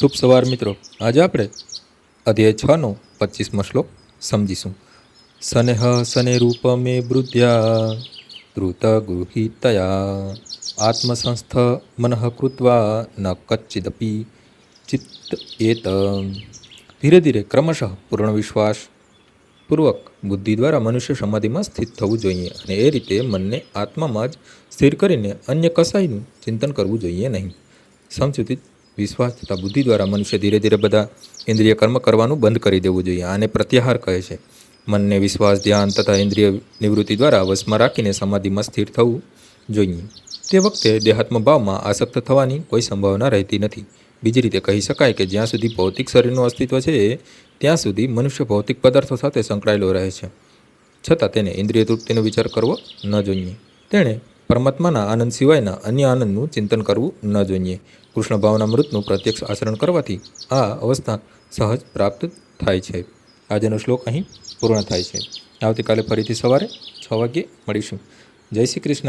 શુભ સવાર મિત્રો. આજે આપણે અધ્યાય છનો પચીસમો શ્લોક સમજીશું. સનેહ સને રૂપમે વૃદ્ધ્યા ધૃત ગૃહિતયા આત્મસંસ્થ મનઃ કૃત્વા ન કચ્ચિદપી ચિત્ત એત ધીરે ધીરે ક્રમશઃ પૂર્ણ વિશ્વાસ પૂર્વક બુદ્ધિ દ્વારા મનુષ્ય સમાધિમાં સ્થિત થવું જોઈએ અને એ રીતે મનને આત્મામાં જ સ્થિર કરીને અન્ય કસાયનું ચિંતન કરવું જોઈએ નહીં. સમચુતિત વિશ્વાસ તથા બુદ્ધિ દ્વારા મનુષ્ય ધીરે ધીરે બધા ઇન્દ્રિય કર્મ કરવાનું બંધ કરી દેવું જોઈએ આને પ્રત્યાહાર કહે છે. મનને વિશ્વાસ, ધ્યાન તથા ઇન્દ્રિય નિવૃત્તિ દ્વારા વશમાં રાખીને સમાધિમાં સ્થિર થવું જોઈએ. તે વખતે દેહાત્મ ભાવમાં આસક્ત થવાની કોઈ સંભાવના રહેતી નથી. બીજી રીતે કહી શકાય કે જ્યાં સુધી ભૌતિક શરીરનું અસ્તિત્વ છે, ત્યાં સુધી મનુષ્ય ભૌતિક પદાર્થો સાથે સંકળાયેલો રહે છે. છતાં તેને ઇન્દ્રિય તૃપ્તિનો વિચાર કરવો ન જોઈએ. તેણે પરમાત્માના આનંદ સિવાયના અન્ય આનંદનું ચિંતન કરવું ન જોઈએ. કૃષ્ણ ભાવના મૃતનું પ્રત્યક્ષ આચરણ કરવાથી આ અવસ્થા સહજ પ્રાપ્ત થાય છે. આજનો શ્લોક અહીં પૂર્ણ થાય છે. આવતીકાલે ફરીથી સવારે છ વાગ્યે મળીશું. જય શ્રી કૃષ્ણ.